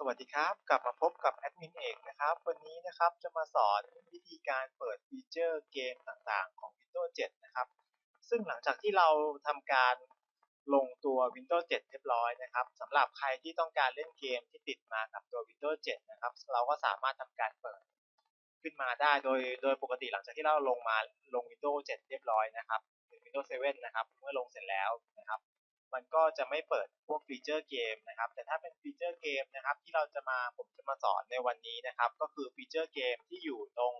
สวัสดีครับ กลับมาพบกับแอดมินเอกนะครับ วันนี้นะครับจะมาสอนวิธีการเปิดฟีเจอร์เกมต่างๆ ของ Windows 7 นะครับ ซึ่งหลังจากที่เราทำการลงตัว Windows 7 เรียบร้อยนะครับสำหรับใครที่ต้องการเล่นเกมที่ติดมากับตัว Windows 7 นะครับ เราก็สามารถทำการเปิดขึ้นมาได้โดยโดยปกติหลังจากที่เราลงมาลง Windows 7 เรียบร้อยนะครับหรือ Windows 7 นะครับ เมื่อลงเสร็จแล้วนะครับ มันก็จะไม่เปิดพวกฟีเจอร์เกมนะครับ แต่ถ้าเป็นฟีเจอร์เกมนะครับ ที่เราจะมาผมจะมาสอนในวันนี้นะครับ ก็คือฟีเจอร์เกมที่อยู่ตรง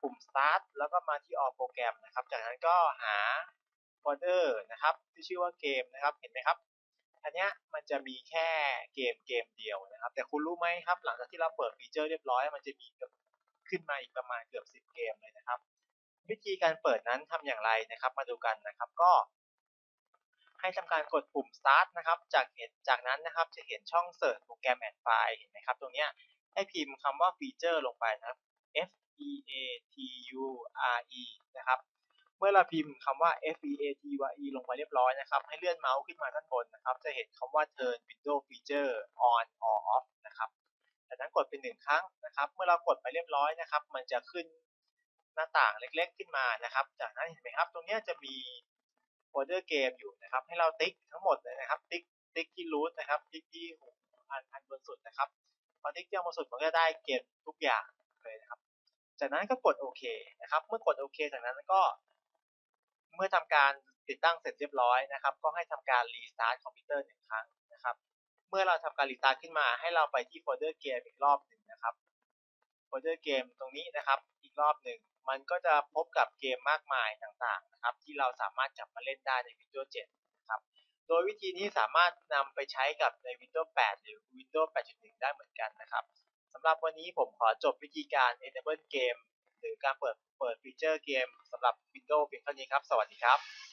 ปุ่ม start แล้วก็มาที่ all โปรแกรมนะครับ จากนั้นก็หา folder นะครับ ที่ชื่อว่าเกมนะครับ เห็นไหมครับอันนี้มันจะมีแค่เกมเกมเดียวนะครับ แต่คุณรู้ไหมครับ หลังจากที่เราเปิดฟีเจอร์เรียบร้อย มันจะมีเกือบขึ้นมาอีกประมาณเกือบ 10 เกมเลยนะครับ วิธีการเปิดนั้นทำอย่างไรนะครับ มาดูกันนะครับ ก็ ให้ทำการกดปุ่ม start นะครับ จากเห็นจากนั้นนะครับจะเห็นช่องเสิร์ชโปรแกรมแอนไฟล์เห็นไหมครับ ตรงเนี้ยให้พิมพ์คำว่าฟีเจอร์ลงไปนะครับ F E A T U R E นะครับ เมื่อเราพิมพ์คำว่า F E A T U R E ลงไปเรียบร้อยนะครับ ให้เลื่อนเมาส์ขึ้นมาด้านบนนะครับ จะเห็นคำว่า turn window feature on or off นะครับจากนั้นกดเป็นหนึ่งครั้งนะครับ เมื่อเรากดไปเรียบร้อยนะครับ มันจะขึ้นหน้าต่างเล็กๆ ขึ้นมานะครับ จากนั้นเห็นไหมครับ ตรงนี้จะมี โฟลเดอร์เกมอยู่นะครับ ให้เราติ๊กทั้งหมดเลยนะครับ ติ๊กติ๊กที่รูทนะครับ ติ๊กที่อันอันบนสุดนะครับพอติ๊กที่บนสุดมันก็ได้เกมทุกอย่างเลยนะครับ จากนั้นก็กดโอเคนะครับ เมื่อกดโอเค จากนั้นก็ เมื่อทำการติดตั้งเสร็จเรียบร้อยนะครับ ก็ให้ทำการรีสตาร์ทคอมพิวเตอร์หนึ่งครั้งนะครับ เมื่อเราทำการรีสตาร์ทขึ้นมาให้เราไปที่โฟลเดอร์เกมอีกรอบหนึ่งนะครับ โฟลเดอร์เกมตรงนี้นะครับ อีกรอบหนึ่งมันก็จะพบกับเกมมากมายต่างๆนะครับ ที่เราสามารถจับมาเล่นได้ใน Windows 7นะครับ โดยวิธีนี้สามารถนำไปใช้กับใน Windows 8 หรือ Windows 8.1 ได้เหมือนกันนะครับสำหรับวันนี้ผมขอจบวิธีการ Enable Game หรือการเปิดเปิดฟีเจอร์เกมสำหรับ Windows เพียงเท่านี้ครับ สวัสดีครับ